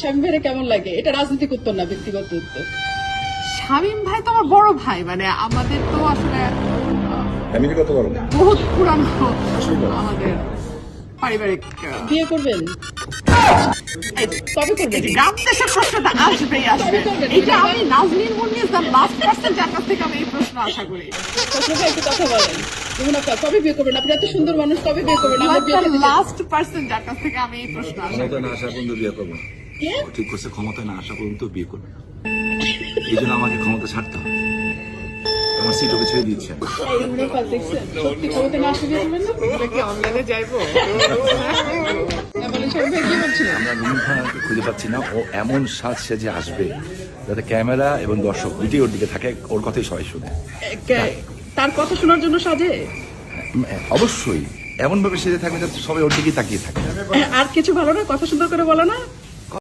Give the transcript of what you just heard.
স্বামী ভাইরা কেমন লাগে? এটা রাজনৈতিক উত্তর না ব্যক্তিগত উত্তর? শামীম ভাই তো আমার বড় ভাই মানে আমাদের তো আসলে ফ্যামিলি কত বড়? বহুত পুরানো আমাদের পারিবারিক বিয়ে করবেন? এই করবেন? গ্রাম দেশের প্রশ্নটা আসবেই আসবে। এটা আমি নাজনীন মুন্নিস দ্য লাস্ট পার্সন যার কাছ থেকে আমি এই প্রশ্ন আশা করি। কথা বলেন। কবে বিয়ে করবেন? আপনি এত সুন্দর মানুষ কবে বিয়ে করবেন? আমরা বিয়ে করতে লাস্ট পার্সন যার কাছ থেকে আমি এই প্রশ্ন আশা করি না আসা পর্যন্ত বিয়ে করব না। ঠিক করছে ক্ষমতায় না আসা পর্যন্ত বিয়ে করবে। না এই জন্য আমাকে ক্ষমতা ছাড়তে হবে। আমার সিট ওকে ছেড়ে দিচ্ছে? সত্যি ক্ষমতা না বিয়ে করবেন না? আমরা কি অনলাইনে যাইবো? রুমিন খুঁজে পাচ্ছি না। ও এমন সাজ সেজে আসবে যাতে ক্যামেরা এবং দর্শক দুটোই ওর দিকে থাকে ওর কথাই সবাই শুনে। কে- তার কথা শোনার জন্য সাজে? অবশ্যই। এমন ভাবে সেজে থাকবে যাতে সবাই ওর দিকেই তাকিয়ে থাকে। আর কিছু ভালো না? কথা সুন্দর করে বলো না।